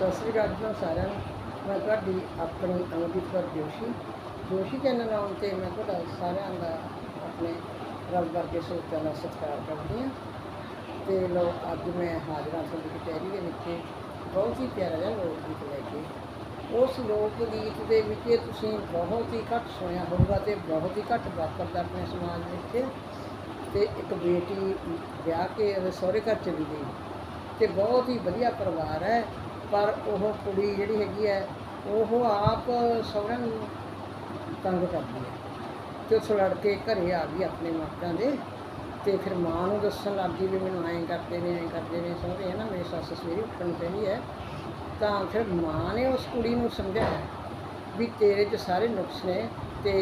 ਸਤਿ ਸ੍ਰੀ ਅਕਾਲ ਜੀ ਸਾਰਿਆਂ ਨੂੰ। ਮੈਂ ਤੁਹਾਡੀ ਆਪਣੀ ਅਮਨਦੀਪ ਕੌਰ ਜੋਸ਼ੀ। ਜੋਸ਼ੀ ਚੈਨਲ ਆਉਣ ਤੇ ਮੈਂ ਤੁਹਾਡਾ ਸਾਰਿਆਂ ਦਾ ਆਪਣੇ ਰੱਬ ਵਰਗੇ ਸੋਚਾਂ ਦਾ ਸਤਿਕਾਰ ਕਰਦੀ ਹਾਂ। ਤੇ ਲੋ ਅੱਜ ਮੈਂ ਹਾਜ਼ਰਾਂ ਤੁਹਾਡੀ ਕਚਹਿਰੀ ਦੇ ਵਿੱਚ। ਬਹੁਤ ਹੀ ਪਿਆਰਾ ਜਿਹਾ ਲੋਕ ਗੀਤ ਲੈ ਕੇ। ਉਸ ਲੋਕ ਗੀਤ ਦੇ ਵਿੱਚ ਤੁਸੀਂ ਬਹੁਤ ਹੀ ਘੱਟ ਸੁਣਿਆ ਹੋਊਗਾ ਤੇ ਬਹੁਤ ਹੀ ਘੱਟ ਵਾਪਰਦਾ ਆਪਣੇ ਸਮਾਜ ਵਿੱਚ। ਤੇ ਇੱਕ ਬੇਟੀ ਵਿਆਹ ਕੇ ਉਹਦੇ ਸਹੁਰੇ ਘਰ ਚਲੀ ਗਈ। ਤੇ ਬਹੁਤ ਹੀ ਵਧੀਆ ਪਰਿਵਾਰ ਹੈ। ਪਰ ਉਹ ਕੁੜੀ ਜਿਹੜੀ ਹੈਗੀ ਹੈ, ਉਹ ਆਪ ਸਹੁਰਿਆਂ ਨੂੰ ਤੰਗ ਕਰਦੀ ਹੈ। ਤੇ ਉਸ ਲੜਕੇ ਘਰੇ ਆ ਗਈ ਆਪਣੇ ਮਾਪਿਆਂ ਦੇ ਤੇ ਫਿਰ ਮਾਂ ਨੂੰ ਦੱਸਣ ਲੱਗ ਗਈ ਵੀ ਮੈਨੂੰ ਐਂ ਕਰਦੇ ਨੇ, ਐਂ ਕਰਦੇ ਨੇ, ਸਹੁਰੇ ਹੈ ਨਾ, ਮੇਰੀ ਸੱਸ ਸਵੇਰੇ ਉੱਠਣ ਪੈਂਦੀ ਹੈ। ਤਾਂ ਫਿਰ ਮਾਂ ਨੇ ਉਸ ਕੁੜੀ ਨੂੰ ਸਮਝਾਇਆ ਵੀ ਤੇਰੇ 'ਚ ਸਾਰੇ ਨੁਕਸ ਨੇ ਤੇ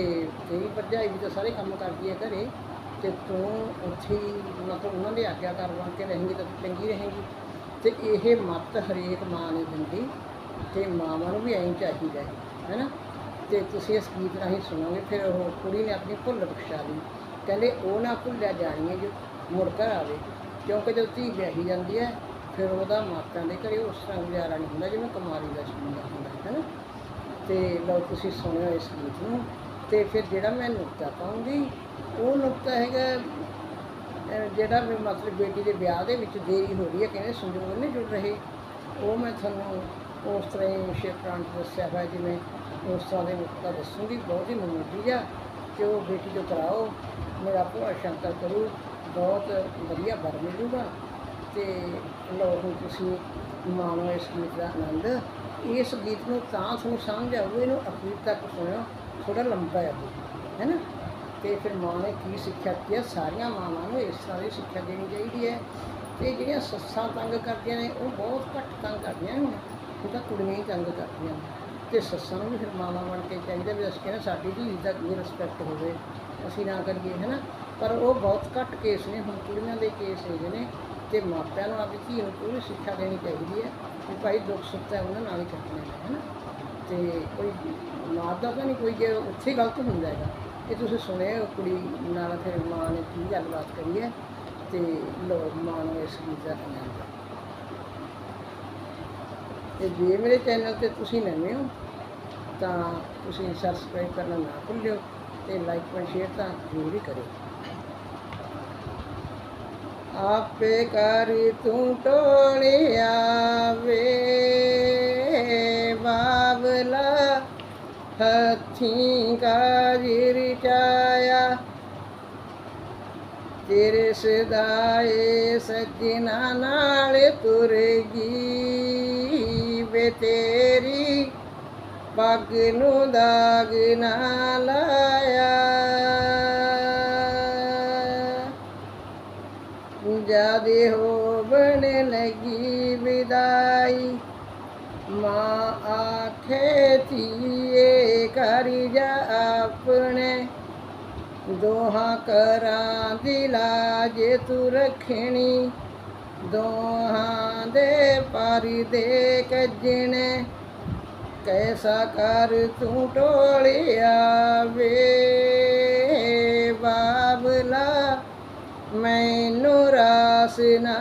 ਤੇਰੀ ਭਰਜਾਈ ਵੀ ਤਾਂ ਸਾਰੇ ਕੰਮ ਕਰਦੀ ਹੈ ਘਰੇ ਤੇ ਤੂੰ ਉੱਥੇ ਹੀ ਮਤਲਬ ਉਹਨਾਂ ਦੇ ਆਗਿਆਕਾਰ ਬਣ ਕੇ ਰਹੇਂਗੀ ਤਾਂ ਚੰਗੀ ਰਹੇਂਗੀ। ਤੇ ਇਹ ਮੱਤ ਹਰੇਕ ਮਾਂ ਨੇ ਦਿੰਦੀ ਤੇ ਮਾਵਾਂ ਨੂੰ ਵੀ ਐਂ ਚਾਹੀਦਾ ਹੈ, ਹੈਨਾ? ਤੇ ਤੁਸੀਂ ਇਸ ਗੀਤ ਰਾਹੀਂ ਸੁਣੋਗੇ, ਫਿਰ ਉਹ ਕੁੜੀ ਨੇ ਆਪਣੀ ਭੁੱਲ ਬਖਸ਼ਾ ਲਈ। ਕਹਿੰਦੇ, ਉਹ ਨਾ ਭੁੱਲਿਆ ਜਾਣੀ ਹੈ ਜੋ ਮੁੜ ਘਰ ਆਵੇ। ਕਿਉਂਕਿ ਜਦੋਂ ਧੀ ਵਿਆਹੀ ਜਾਂਦੀ ਹੈ, ਫਿਰ ਉਹਦਾ ਮਾਪਿਆਂ ਦੇ ਘਰੇ ਉਸ ਤਰ੍ਹਾਂ ਗੁਜ਼ਾਰਾ ਨਹੀਂ ਹੁੰਦਾ ਜਿਵੇਂ ਕੁਮਾਰੀ ਦਾ ਹੁੰਦਾ ਹੁੰਦਾ ਹੈ ਨਾ ਤੇ ਲਓ ਤੁਸੀਂ ਸੁਣਿਓ ਇਸ ਗੀਤ ਨੂੰ। ਤੇ ਫਿਰ ਜਿਹੜਾ ਮੈਂ ਨੁਕਤਾ ਪਾਉਂਗੀ ਉਹ ਨੁਕਤਾ ਹੈਗਾ ਜਿਹੜਾ ਵੀ ਮਤਲਬ ਬੇਟੀ ਦੇ ਵਿਆਹ ਦੇ ਵਿੱਚ ਦੇਰੀ ਹੋ ਰਹੀ ਹੈ, ਕਹਿੰਦੇ ਸੰਜੋਗ ਨਹੀਂ ਜੁੜ ਰਹੇ। ਉਹ ਮੈਂ ਤੁਹਾਨੂੰ ਉਸ ਤਰ੍ਹਾਂ ਹੀ ਸ਼ੇਪਰਾਂ ਦੱਸਿਆ ਹੋਇਆ, ਜਿਵੇਂ ਉਸ ਤਰ੍ਹਾਂ ਦੇ ਨੁਕਤਾ ਦੱਸੂਗੀ, ਬਹੁਤ ਹੀ ਮਾਮੂਲੀ ਆ ਕਿ ਉਹ ਬੇਟੀ ਤੋਂ ਕਰਾਓ, ਮੇਰਾ ਭੂਆ ਸ਼ੰਕਰ ਕਰੂ, ਬਹੁਤ ਵਧੀਆ ਵਰ ਮਿਲੂਗਾ। ਤੇ ਲਓ ਹੁਣ ਤੁਸੀਂ ਮਾਣੋ ਇਸ ਗੀਤ ਦਾ ਆਨੰਦ। ਇਸ ਗੀਤ ਨੂੰ ਤਾਂ ਤੁਹਾਨੂੰ ਸਮਝ ਆਊ ਇਹਨੂੰ ਅਖੀਰ ਤੱਕ ਸੁਣਿਓ ਥੋੜਾ ਲੰਬਾ ਹੈ ਹੈ ਨਾ? ਤੇ ਫਿਰ ਮਾਂ ਨੇ ਕੀ ਸਿੱਖਿਆ ਦਿੱਤੀ ਹੈ, ਸਾਰੀਆਂ ਮਾਵਾਂ ਨੂੰ ਇਸ ਤਰ੍ਹਾਂ ਦੀ ਸਿੱਖਿਆ ਦੇਣੀ ਚਾਹੀਦੀ ਹੈ। ਤੇ ਜਿਹੜੀਆਂ ਸੱਸਾਂ ਤੰਗ ਕਰਦੀਆਂ ਨੇ, ਉਹ ਬਹੁਤ ਘੱਟ ਤੰਗ ਕਰਦੀਆਂ ਨੇ ਉਹ ਤਾਂ ਕੁੜੀਆਂ ਹੀ ਤੰਗ ਕਰਦੀਆਂ ਨੇ। ਤੇ ਸੱਸਾਂ ਨੂੰ ਵੀ ਫਿਰ ਮਾਵਾਂ ਬਣ ਕੇ ਚਾਹੀਦਾ ਵੀ ਅਸੀਂ ਕਹਿੰਦੇ ਸਾਡੀ ਧੀ ਦਾ ਕੀ ਰਿਸਪੈਕਟ ਹੋਵੇ, ਅਸੀਂ ਨਾ ਕਰੀਏ, ਹੈ ਨਾ। ਪਰ ਉਹ ਬਹੁਤ ਘੱਟ ਕੇਸ ਨੇ, ਹੁਣ ਕੁੜੀਆਂ ਦੇ ਕੇਸ ਹੈਗੇ ਨੇ ਤੇ ਮਾਪਿਆਂ ਨੂੰ ਆਪਣੀ ਧੀ ਨੂੰ ਪੂਰੀ ਸਿੱਖਿਆ ਦੇਣੀ ਚਾਹੀਦੀ ਹੈ ਵੀ ਭਾਈ ਦੁੱਖ ਸੁੱਖ ਹੈ ਉਹਨਾਂ ਨਾਲ ਹੀ ਕੱਟਣੇ ਹੈ ਨਾ। ਤੇ ਕੋਈ ਮਾਂ ਦਾ ਤਾਂ ਨਹੀਂ, ਕੋਈ ਜੇ ਉੱਥੇ ਗਲਤ ਹੁੰਦਾ ਹੈਗਾ। ਇਹ ਤੁਸੀਂ ਸੁਣਿਆ ਕੁੜੀ ਨਾਲ ਫਿਰ ਮਾਂ ਨੇ ਕੀ ਗੱਲਬਾਤ ਕਰੀ ਹੈ? ਤੇ ਲੋ ਮਾਂ ਨੂੰ ਇਸ ਗੀਤ ਦਾ ਆਨੰਦ ਤੇ ਜੇ ਮੇਰੇ ਚੈਨਲ ਤੇ ਤੁਸੀਂ ਨਵੇਂ ਹੋ, ਤਾਂ ਤੁਸੀਂ ਸਬਸਕ੍ਰਾਈਬ ਕਰਨਾ ਨਾ ਭੁੱਲਿਓ ਤੇ ਲਾਈਕ ਅਤੇ ਸ਼ੇਅਰ ਤਾਂ ਜ਼ਰੂਰ ਹੀ ਕਰਿਓ। ਆਪੇ ਕਰ ਤੂੰ ਟੋਲਿਆ ਵੇ, ਬਾਬਲਾ ਹੱਥੀਂ ਕਾਜਿਰ ਚਾਇਆ ਤੇਰੇ ਸਦਾਏ ਸੱਜਣਾ ਨਾਲ ਤੁਰਗੀ ਵੇ ਤੇਰੀ। ਪੱਗ ਨੂੰ ਦਾਗ ਨਾ ਲਾਇਆ। ਜਾਦੇ ਬਣ ਲਗੀ ਵਿਦਾਈ। ਮਾਂ ਆਖੇ ਧੀਏ ਕਰ ਜਾ ਆਪਣੇ। ਦੋਹਾਂ ਕਰਾਂ ਦੀ ਲਾਜ ਤੂੰ ਰੱਖਣੀ। ਦੋਹਾਂ ਦੇ ਪਾਰੀ ਦੇ ਕੱਜਣੇ ਕੈਸਾ ਕਰ ਤੂੰ ਟੋਲਿਆ ਵੇ। ਬਾਬਲਾ, ਮੈਨੂੰ ਰਾਸ ਨਾ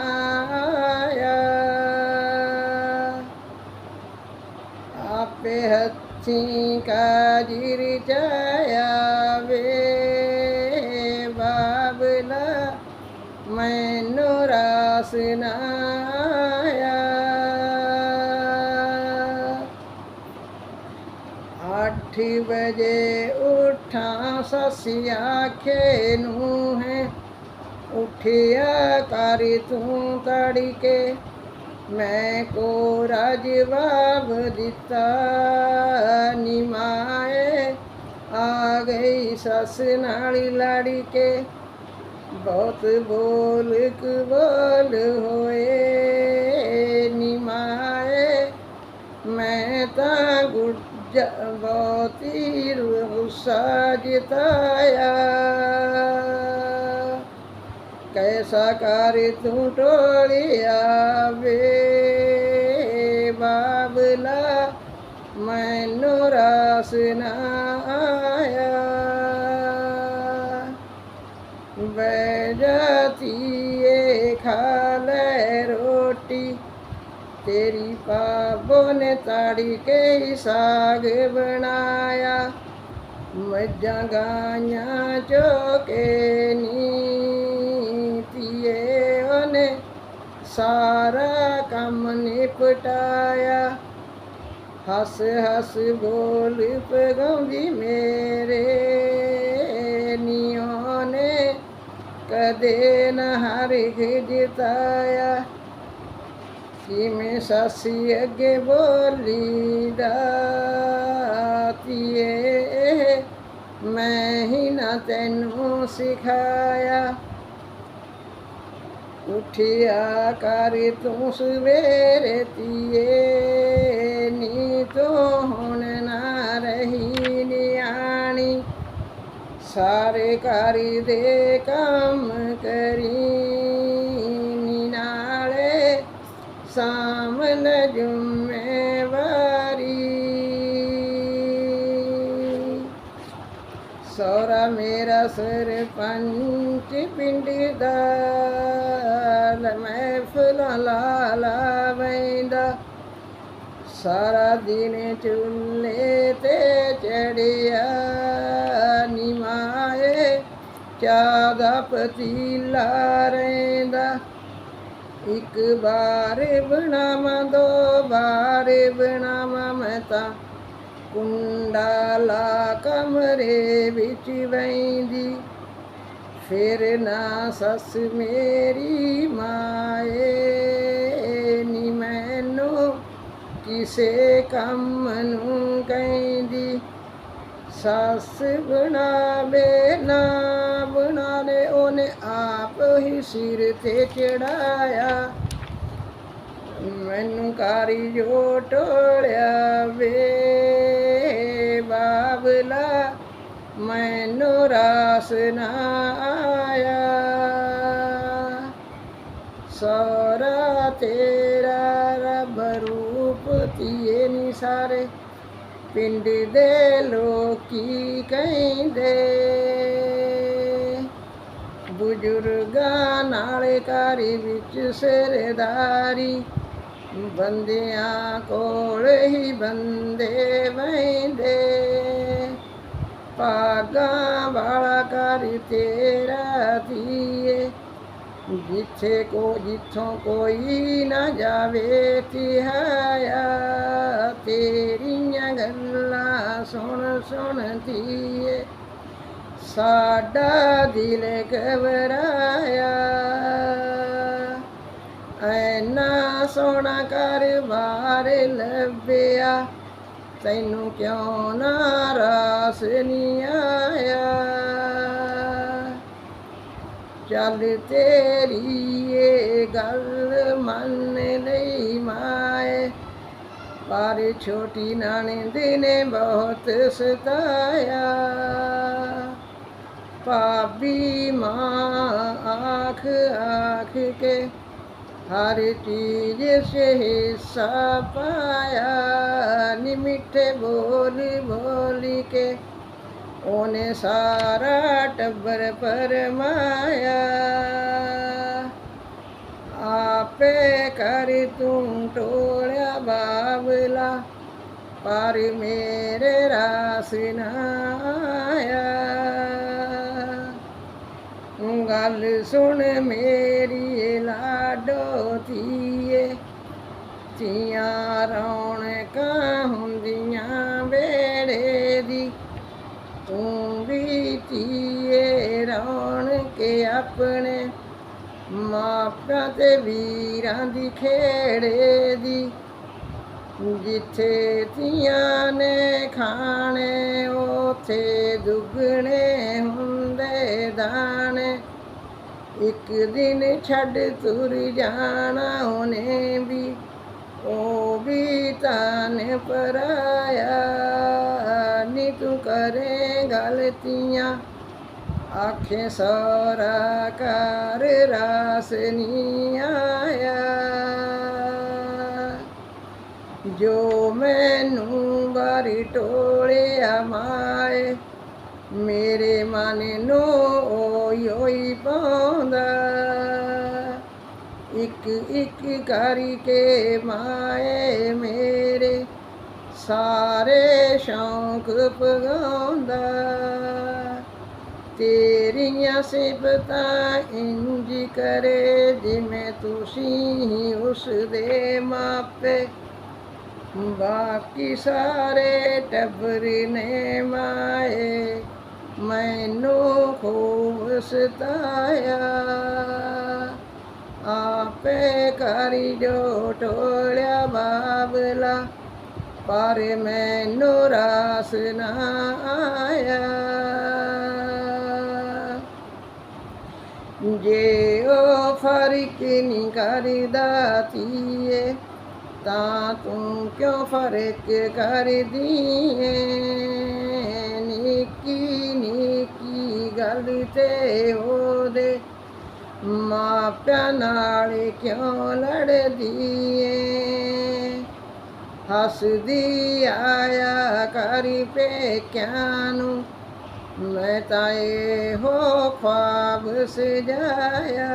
ਆਇਆ ਆਪੇ ਹੱਥੀਂ ਕਾਜਿਰ ਜਾਇਆ ਵੇ ਬਾਬਲਾ ਮੈਨੂੰ ਰਾਸ ਨਾ ਅੱਠ ਵਜੇ ਉਠਾਂ ਸੱਸੀ ਆਖੇ ਨੂੰ ਹੈ, ਉਠਿਆ ਕਰ ਤੂੰ ਤੜਕੇ। ਮੈਂ ਕੋ ਜਵਾਬ ਦਿੱਤਾ ਨਿਮਾਏ ਆ ਗਈ ਸੱਸ ਨਾਲ ਲੜ ਕੇ ਬਹੁਤ ਬੋਲ ਕਬੋਲ ਹੋਏ ਨਿਮਾਏ ਮੈਂ ਤਾਂ ਗੁੱਜ ਬਹੁਤੀ ਗੁੱਸਾ ਜਿਤਾਇਆ ਕੈਸਾ ਕਰ ਤੂੰ ਟੋਲਿਆ ਵੇ ਬਾਬਲਾ, ਮੈਨੂੰ ਰਾਸ ਨਾ ਆਇਆ। ਬੈ ਜਾਤੀ ਏ ਖਾ ਲੈ ਰੋਟੀ। ਤੇਰੀ ਪਾਬੋ ਨੇ ਤਾੜੀ ਕੇ ਹੀ ਸਾਗ ਬਣਾਇਆ। ਸਾਰਾ ਕੰਮ ਨਿਪਟਾਇਆ। ਹੱਸ ਹੱਸ ਬੋਲ ਪਗਾਉਂਦੀ ਮੇਰੇ। ਨੀਓ ਨੇ ਕਦੇ ਨਾ ਹਰ ਜਿਤਾਇਆ ਕਿਵੇਂ ਸਾਸੀ ਅੱਗੇ ਬੋਲੀ ਦਾ ਤੀਏ ਮੈਂ ਹੀ ਨਾ ਤੈਨੂੰ ਸਿਖਾਇਆ। ਉਠਿਆ ਕਰ ਤੂੰ ਸਵੇਰੇ ਤੀਏ ਨੀ ਤੂੰ ਹੁਣ ਨਾ ਰਹੀ ਨਿਆਣੀ। ਸਾਰੇ ਕਾਰੀ ਦੇ ਕੰਮ ਕਰੀ ਨੀ ਨਾਲੇ ਸਾਮਨ ਜ਼ਿੰਮੇਵਾਰੀ। ਸੋਰਾ ਮੇਰਾ ਸਰਪੰਚ ਪਿੰਡ ਦਾ ਮਹਿਫਲ ਲਾਲਾ ਵੈਂਦਾ ਸਾਰਾ ਦਿਨ ਚੁੱਲ੍ਹੇ ਤੇ ਚੜਿਆ ਨਿਮਾਏ ਚਾਹ ਦਾ ਪਤੀਲਾ ਰਹਿੰਦਾ। ਇੱਕ ਬਾਰ ਬਣਾਵਾਂ, ਦੋ ਬਾਰ ਬਣਾਵਾਂ ਮੈਂ ਤਾਂ। ਕੁੰਡਾਲਾ ਕਮਰੇ ਵਿੱਚ ਵੈਂਦੀ ਫਿਰ ਨਾ ਸੱਸ ਮੇਰੀ ਮਾਏ, ਨੀ ਮੈਨੂੰ ਕਿਸੇ ਕੰਮ ਨੂੰ ਕਹਿੰਦੀ। ਸੱਸ ਬਣਾਵੇ, ਨਾ ਬਣਾਲੇ ਉਹਨੇ ਆਪ ਹੀ ਸਿਰ ਤੇ ਚੜਾਇਆ। ਮੈਨੂੰ ਕਾਰੀ ਜੋ ਟੋਲਿਆ ਵੇ, ਬਾਬਲਾ ਮੈਨੂੰ ਰਾਸ ਨਾ ਆਇਆ। ਸੋਰਾ ਤੇਰਾ ਰੱਬ ਰੂਪ ਤੀਏ ਨੀ ਸਾਰੇ। ਪਿੰਡ ਦੇ ਲੋਕੀ ਕਹਿੰਦੇ, ਬਜ਼ੁਰਗਾਂ ਨਾਲ ਕਾਰੀ ਵਿੱਚ ਸਰਦਾਰੀ। ਬੰਦਿਆਂ ਕੋਲ ਹੀ ਬੰਦੇ ਵਹਿੰਦੇ। ਭਾਗਾਂ ਵਾਲਾ ਕਰ ਤੇਰਾ ਧੀਏ। ਜਿੱਥੇ ਕੋ ਜਿੱਥੋਂ ਕੋਈ ਨਾ ਜਾਵੇ, ਤਿਹਾਇਆ ਤੇਰੀਆਂ ਗੱਲਾਂ ਸੁਣ ਸੁਣ ਧੀਏ। ਸਾਡਾ ਦਿਲ ਘਬਰਾਇਆ। ਐਨਾ ਸੋਹਣਾ ਘਰ-ਬਾਰ ਲੱਭਿਆ। ਤੈਨੂੰ ਕਿਉਂ ਨਾ ਰਾਸ ਨਹੀਂ ਆਇਆ? ਚੱਲ ਤੇਰੀ ਇਹ ਗੱਲ ਮੰਨ ਲਈ ਮਾਏ। ਪਰ ਛੋਟੀ ਨਣਦ ਨੇ ਬਹੁਤ ਸਤਾਇਆ। ਭਾਬੀ ਮਾਂ ਆਖ ਆਖ ਕੇ ਹਰ ਚੀਜ਼ ਸੇ ਹਿੱਸਾ ਪਾਇਆ। ਨੀ ਮਿੱਠੇ ਬੋਲ ਬੋਲੀ ਕੇ ਉਹਨੇ ਸਾਰਾ ਟੱਬਰ ਪਰਮਾਇਆ ਆਪੇ ਕਰ ਤੂੰ ਟੋਲਿਆ ਬਾਬਲਾ, ਪਰ ਮੇਰੇ ਰਾਸ ਨਾ ਗੱਲ ਸੁਣ ਮੇਰੀ ਲਾਡੋ ਧੀਏ ਧੀਆਂ ਰੌਣਕਾਂ ਹੁੰਦੀਆਂ ਵੇੜੇ ਦੀ। ਤੂੰ ਵੀ ਧੀਏ ਰੌਣਕ ਆਪਣੇ ਮਾਪਿਆਂ ਤੇ ਵੀਰਾਂ ਦੀ ਖੇੜੇ ਦੀ। ਜਿੱਥੇ ਧੀਆਂ ਨੇ ਖਾਣੇ, ਉਥੇ ਦੁੱਗਣੇ ਹੁੰਦੇ ਦਾਣੇ। ਇੱਕ ਦਿਨ ਛੱਡ ਤੁਰ ਜਾਣਾ ਉਹਨੇ ਤਾਨੇ ਪਰਾਇਆ ਨੀ ਤੂੰ ਕਰੇ ਗਲਤੀਆਂ ਆਖੇ ਸੋਰਾ ਕਰ ਰਾਸ ਨੀ ਆਇਆ। ਜੋ ਮੈਨੂੰ ਬਾਰੀ ਟੋਲਿਆ ਮਾਏ, ਮੇਰੇ ਮਨ ਨੂੰ ਓਈ ਓਈ ਪਾਉਂਦਾ। ਇੱਕ ਇੱਕ ਕਰਕੇ ਮਾਏ ਮੇਰੇ। ਸਾਰੇ ਸ਼ੌਂਕ ਪਗਾਉਂਦਾ ਤੇਰੀਆਂ ਸਿਫਤਾਂ ਇੰਜ ਕਰੇ ਜਿਵੇਂ ਤੁਸੀਂ ਉਸ ਦੇ ਮਾਪੇ। ਬਾਕੀ ਸਾਰੇ ਟੱਬਰ ਨੇ ਮਾਏ, ਮੈਨੂੰ ਖੂਬ ਸਤਾਇਆ। ਆਪੇ ਕਰੀ ਜੋ ਟੋਲਿਆ ਬਾਬਲਾ ਪਰ ਮੈਨੂੰ ਰਾਸ ਨਾ ਆਇਆ ਜੇ ਉਹ ਫ਼ਰਕ ਨਹੀਂ ਕਰਦਾ ਧੀਏ ਤਾਂ ਤੂੰ ਕਿਉਂ ਫ਼ਰਕ ਕਰਦੀ ਏ ਨਿੱਕੀ ਨਿੱਕੀ ਗੱਲ ਤੇ ਉਹਦੇ ਮਾਪਿਆਂ ਨਾਲ ਕਿਉਂ ਲੜਦੀ ਏ? ਹੱਸਦੀ ਆਇਆ ਕਰੀ ਪੇਕਿਆਂ ਨੂੰ, ਮੈਂ ਤਾਂ ਇਹੋ ਖੁਆਬ ਸਜਾਇਆ।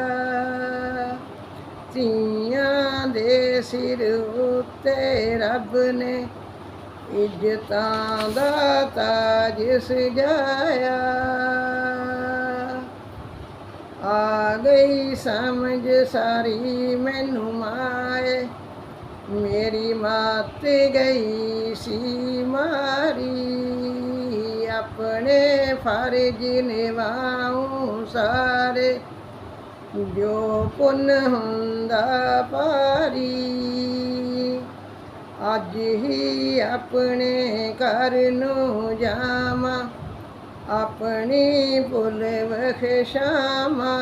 ਧੀਆਂ ਦੇ ਸਿਰ ਉੱਤੇ ਰੱਬ ਨੇ ਇੱਜ਼ਤਾਂ ਦਾ ਤਾਜ ਸਜਾਇਆ ਆ ਗਈ ਸਮਝ ਸਾਰੀ, ਮੈਨੂੰ ਮਾਏ। ਮੇਰੀ ਮਾਤ ਗਈ ਸੀ ਮਾਰੀ। ਆਪਣੇ ਫਰਜ਼ ਨਿਭਾਉ ਸਾਰੇ। ਜੋ ਪੁੰਨ ਹੁੰਦਾ ਪਾਰੀ ਅੱਜ ਹੀ ਆਪਣੇ ਘਰ ਨੂੰ ਜਾਵਾਂ। ਆਪਣੀ ਭੁੱਲ ਬਖਸ਼ਾਵਾਂ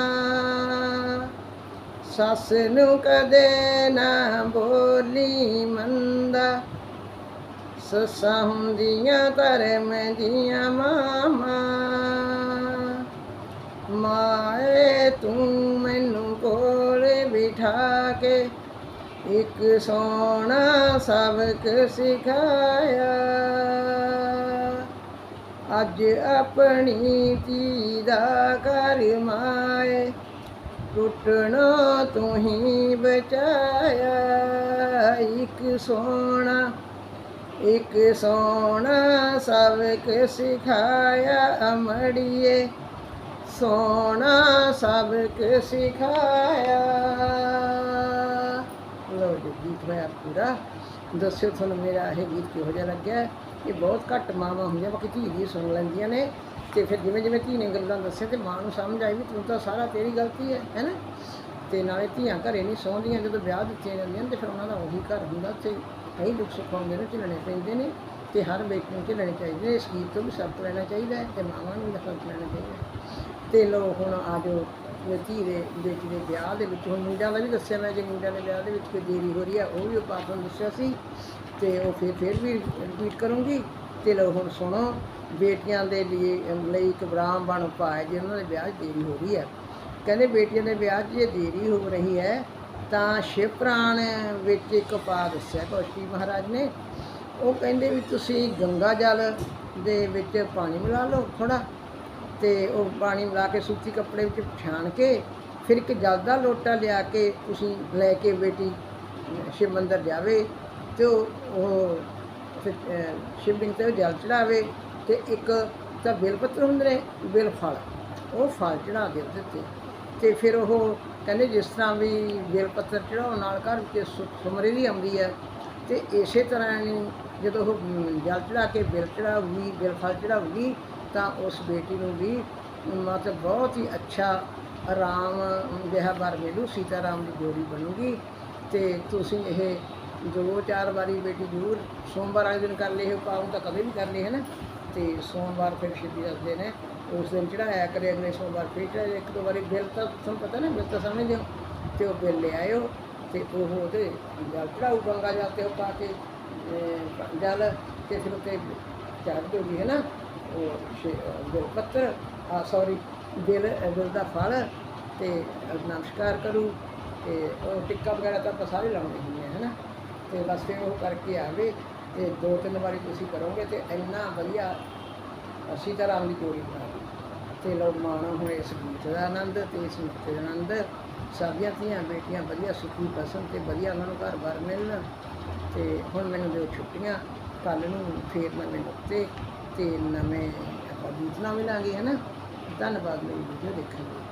ਸੱਸ ਨੂੰ ਕਦੇ ਨਾ ਬੋਲੀ ਮੰਦਾ ਸੱਸਾਂ ਹੁੰਦੀਆਂ ਧਰਮ ਦੀਆਂ ਮਾਮਾ ਮਾਏ, ਤੂੰ ਮੈਨੂੰ ਕੋਲ ਬਿਠਾ ਕੇ ਇੱਕ ਸੋਹਣਾ ਸਬਕ ਸਿਖਾਇਆ। ਅੱਜ ਆਪਣੀ ਧੀ ਦਾ ਕਰ ਮਾਏ, ਟੁੱਟਣਾ ਤੂੰ ਹੀ ਬਚਾਇਆ। ਇੱਕ ਸੋਹਣਾ ਇੱਕ ਸੋਹਣਾ ਸਬਕ ਸਿਖਾਇਆ ਅਮੜੀਏ। ਸੋਹਣਾ ਸਬਕ ਸਿਖਾਇਆ। ਲੋ ਜੀ, ਗੀਤ ਹੋਇਆ ਪੂਰਾ ਦੱਸਿਓ ਤੁਹਾਨੂੰ ਮੇਰਾ ਇਹ ਗੀਤ ਕਿਹੋ ਜਿਹਾ ਲੱਗਿਆ ਇਹ ਬਹੁਤ ਘੱਟ ਮਾਵਾਂ ਹੁੰਦੀਆਂ, ਬਾਕੀ ਧੀ ਦੀ ਸੁਣ ਲੈਂਦੀਆਂ ਨੇ। ਤੇ ਫਿਰ ਜਿਵੇਂ ਜਿਵੇਂ ਧੀ ਨੇ ਗੱਲਾਂ ਦੱਸਿਆ ਤੇ ਮਾਂ ਨੂੰ ਸਮਝ ਆਈ ਵੀ ਤੂੰ ਤਾਂ ਸਾਰਾ ਤੇਰੀ ਗਲਤੀ ਹੈ ਹੈਨਾ ਤੇ ਨਾਲੇ ਧੀਆਂ ਘਰੇ ਨਹੀਂ ਸੌਂਦੀਆਂ, ਜਦੋਂ ਵਿਆਹ ਦਿੱਤੀਆਂ ਜਾਂਦੀਆਂ ਨੇ ਤੇ ਫਿਰ ਉਹਨਾਂ ਦਾ ਉਹੀ ਘਰ ਹੁੰਦਾ ਤੇ ਕਈ ਦੁੱਖ ਸੁੱਖ ਆਉਂਦੇ ਨੇ, ਝੱਲਣੇ ਪੈਂਦੇ ਨੇ ਤੇ ਹਰ ਬੇਟੀ ਨੂੰ ਝੱਲਣੇ ਚਾਹੀਦੇ ਨੇ। ਇਸ ਗੀਤ ਤੋਂ ਵੀ ਸਬਕ ਲੈਣਾ ਚਾਹੀਦਾ ਹੈ ਤੇ ਮਾਵਾਂ ਨੂੰ ਵੀ ਸਬਕ ਲੈਣਾ ਚਾਹੀਦਾ ਹੈ। ਤੇ ਲੋ ਹੁਣ ਆ ਜੋ ਧੀ ਦੇ ਬੇਟੀ ਦੇ ਵਿਆਹ ਦੇ ਵਿੱਚ, ਹੁਣ ਮੁੰਡਿਆਂ ਦਾ ਵੀ ਦੱਸਿਆ ਮੈਂ, ਜੇ ਮੁੰਡਿਆਂ ਦੇ ਵਿਆਹ ਦੇ ਵਿੱਚ ਕੋਈ ਦੇਰੀ ਹੋ ਰਹੀ ਹੈ ਉਹ ਵੀ ਉਹ ਪਾਠ ਨੂੰ ਦੱਸਿਆ ਸੀ, ਤੇ ਉਹ ਫਿਰ ਫਿਰ ਵੀ ਰਿਪੀਟ ਕਰੂੰਗੀ, ਤੇ ਲੋ ਹੁਣ ਸੁਣੋ, ਬੇਟੀਆਂ ਦੇ ਲਈ ਲਈ ਇੱਕ ਬ੍ਰਾਹਮਣ ਪਾਏ ਜੇ ਉਹਨਾਂ ਦੇ ਵਿਆਹ 'ਚ ਦੇਰੀ ਹੋ ਰਹੀ ਹੈ। ਕਹਿੰਦੇ ਬੇਟੀਆਂ ਦੇ ਵਿਆਹ 'ਚ ਜੇ ਦੇਰੀ ਹੋ ਰਹੀ ਹੈ, ਤਾਂ ਸ਼ਿਵਪੁਰਾਣ ਵਿੱਚ ਇੱਕ ਪਾ ਦੱਸਿਆ ਕੌਸ਼ੀ ਮਹਾਰਾਜ ਨੇ। ਉਹ ਕਹਿੰਦੇ ਵੀ ਤੁਸੀਂ ਗੰਗਾ ਜਲ ਦੇ ਵਿੱਚ ਪਾਣੀ ਮਿਲਾ ਲਓ ਥੋੜਾ ਤੇ ਉਹ ਪਾਣੀ ਮਿਲਾ ਕੇ ਸੂਤੀ ਕੱਪੜੇ ਵਿੱਚ ਛਾਣ ਕੇ ਫਿਰ ਇੱਕ ਜਲਦਾ ਲੋਟਾ ਲਿਆ ਕੇ ਤੁਸੀਂ ਲੈ ਕੇ ਬੇਟੀ ਸ਼ਿਵ ਮੰਦਰ ਜਾਵੇ ਤੇ ਉਹ ਉਹ ਫਿਰ, ਸ਼ਿਵਲਿੰਗ ਤੇ ਜਲ ਚੜਾਵੇ ਤੇ ਇੱਕ ਤਾਂ ਬੇਲ ਪੱਤਰ ਹੁੰਦੇ ਨੇ ਬੇਲ ਫਲ ਉਹ ਫਲ ਚੜਾ ਦੇ ਉਹਦੇ ਤੇ ਤੇ ਫਿਰ ਉਹ ਕਹਿੰਦੇ ਜਿਸ ਤਰ੍ਹਾਂ ਵੀ ਬੇਲ ਪੱਤਰ ਚੜਾਉਣ ਨਾਲ ਘਰ ਵਿੱਚ ਸੁੱਖ ਸਮਰਿੱਧੀ ਆਉਂਦੀ ਹੈ ਤੇ ਇਸੇ ਤਰ੍ਹਾਂ ਹੀ ਜਦੋਂ ਉਹ ਜਲ ਚੜਾ ਕੇ ਬੇਲ ਚੜਾਉਗੀ ਬੇਲ ਫਲ ਚੜਾਉਗੀ ਤਾਂ ਉਸ ਬੇਟੀ ਨੂੰ ਵੀ ਮਤਲਬ ਬਹੁਤ ਹੀ ਅੱਛਾ ਆਰਾਮ ਜਿਹਾ ਵਰ ਮਿਲੂ ਸੀਤਾ ਰਾਮ ਦੀ ਜੋੜੀ ਬਣੂਗੀ। ਤੇ ਤੁਸੀਂ ਇਹ ਦੋ ਚਾਰ ਵਾਰੀ ਬੇਟੀ ਜ਼ਰੂਰ ਸੋਮਵਾਰ ਵਾਲੇ ਦਿਨ ਕਰ ਲਈ ਪਾਉਂ ਤਾਂ ਕਦੇ ਵੀ ਕਰ ਲਈ ਹੈ ਨਾ। ਤੇ ਸੋਮਵਾਰ ਫਿਰ ਸ਼ਿੱਦੀ ਦੱਸਦੇ ਨੇ, ਉਸ ਦਿਨ ਚੜਾਇਆ ਕਰੇ, ਅਗਲੇ ਸੋਮਵਾਰ ਫਿਰ ਚੜਾਇਆ ਇੱਕ ਦੋ ਵਾਰੀ ਬਿੱਲ ਤਾਂ ਤੁਹਾਨੂੰ ਪਤਾ ਨਾ, ਬਿੱਲ ਤਾਂ ਸਮਝਦੇ ਹੋ ਤੇ ਉਹ ਬਿੱਲ ਲੈ ਆਇਓ, ਤੇ ਉਹ ਉਹਦੇ ਜਲ ਚੜਾਊ ਗੰਗਾ ਜਲ ਤੇ ਉਹ ਪਾ ਕੇ ਜਲ ਤੇ ਫਿਰ ਉੱਤੇ ਚੜ੍ਹ ਦੋਗੀ ਹੈ ਨਾ। ਉਹ ਸ਼ੇ- ਪੱਤਰ ਆ ਸੌਰੀ ਦਿਲ ਅਹ, ਦਾ ਫਲ ਤੇ ਨਮਸਕਾਰ ਕਰੂ ਤੇ ਉਹ ਟਿੱਕਾ ਵਗੈਰਾ ਤਾਂ ਆਪਾਂ ਸਾਰੇ ਲਾਉਂਦੇ ਹੁੰਦੇ ਆ ਹੈ ਨਾ ਤੇ ਬਸ ਫਿਰ ਉਹ ਕਰਕੇ ਆਵੇ ਤੇ ਦੋ ਤਿੰਨ ਵਾਰੀ ਤੁਸੀਂ ਕਰੋਗੇ ਤੇ ਇੰਨਾ ਵਧੀਆ ਸੀਤਾਰਾਮ ਦੀ ਜੋੜੀ ਬਣਾ ਲਈ। ਤੇ ਲਓ ਮਾਣੋ ਹੁਣ ਇਸ ਗੀਤ ਦਾ ਆਨੰਦ ਤੇ ਇਸ ਨੁਕਤੇ ਦਾ ਆਨੰਦ। ਸਾਡੀਆਂ ਧੀਆਂ ਬੇਟੀਆਂ ਵਧੀਆ ਸੁਖੀ ਬਸਣ ਤੇ ਵਧੀਆ ਉਹਨਾਂ ਨੂੰ ਘਰ-ਬਾਰ ਮਿਲਣ ਤੇ ਹੁਣ ਮੈਨੂੰ ਦਿਓ ਛੁੱਟੀਆਂ ਕੱਲ ਨੂੰ ਫੇਰ ਮੈਂ ਨੁਕਤੇ ਤੇ ਨਵੇਂ ਆਪਾਂ ਗੀਤ ਨਾਲ ਮਿਲਾਂਗੇ ਹੈ ਨਾ ਧੰਨਵਾਦ ਲਈ ਵੀਡੀਓ ਦੇਖਣ ਲਈ।